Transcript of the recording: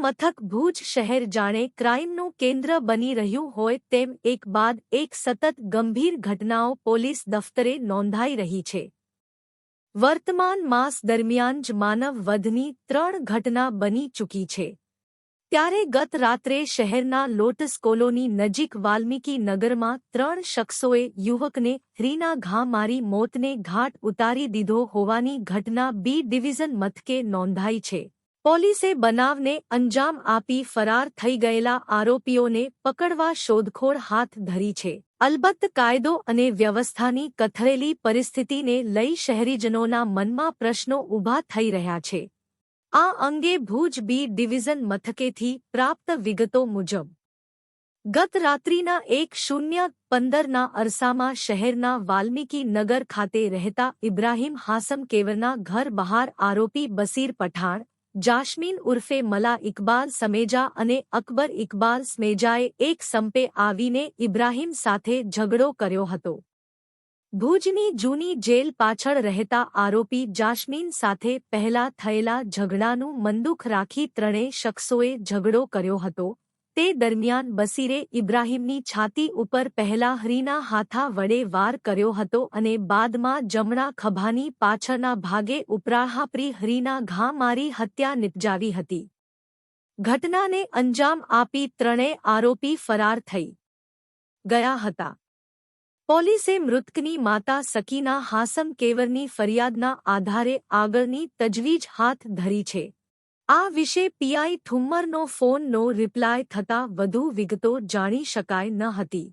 મથક ભુજ શહેર જાણે ક્રાઇમનું કેન્દ્ર બની રહ્યું હોય તેમ એક બાદ એક સતત ગંભીર ઘટનાઓ પોલીસ દફતરે નોંધાઈ રહી છે. વર્તમાન માસ દરમિયાન જ માનવ વધની ત્રણ ઘટના બની ચૂકી છે. ત્યારે ગત રાત્રે શહેરના લોટસ કોલોની નજીક વાલ્મીકી નગરમાં ત્રણ શખ્સોએ યુવકને હરીના ઘા મારી મોતને ઘાટ ઉતારી દીધો હોવાની ઘટના બી ડિવિઝન મથકે નોંધાઈ છે. પોલીસે બનાવને અંજામ આપી ફરાર થઈ ગયેલા આરોપીઓને પકડવા શોધખોળ હાથ ધરી છે. અલબત્ત કાયદો અને વ્યવસ્થાની કથળેલી પરિસ્થિતિને લઈ શહેરીજનોના મનમાં પ્રશ્નો ઊભા થઈ રહ્યા છે. આ અંગે ભુજ બી ડિવિઝન મથકેથી પ્રાપ્ત વિગતો મુજબ, ગત રાત્રિના એક શૂન્ય પંદરના અરસામાં શહેરના વાલ્મીકી નગર ખાતે રહેતા ઇબ્રાહીમ હાસમ કેવરના ઘર બહાર આરોપી બસીર પઠાણ જાસ્મીન ઉર્ફે મલા ઇકબાલ સમેજા અને અકબર ઇકબાલ સ્મેજાએ એક સંપે આવીને ઇબ્રાહીમ સાથે ઝઘડો કર્યો હતો. ભુજની જૂની જેલ પાછળ રહેતા આરોપી જાસ્મીન સાથે પહેલા થયેલા ઝઘડાનું મંદુખ રાખી ત્રણેય શખ્સોએ ઝઘડો કર્યો હતો. તે દરમિયાન બસીરે ઇબ્રાહીમની છાતી ઉપર પહેલા હરીના હાથા વડે વાર કર્યો હતો અને બાદમાં જમણા ખભાની પાછળના ભાગે ઉપરાહાપરી હરીના ઘા મારી હત્યા નિપજાવી હતી. ઘટનાને અંજામ આપી ત્રણેય આરોપી ફરાર થઈ ગયા હતા. પોલીસે મૃતકની માતા સકીના હાસમ કેવરની ફરિયાદના આધારે આગળની તજવીજ હાથ ધરી છે. આ વિશે પીઆઈ ઠુમ્મરનો ફોનનો રિપ્લાય થતાં વધુ વિગતો જાણી શકાય ન હતી.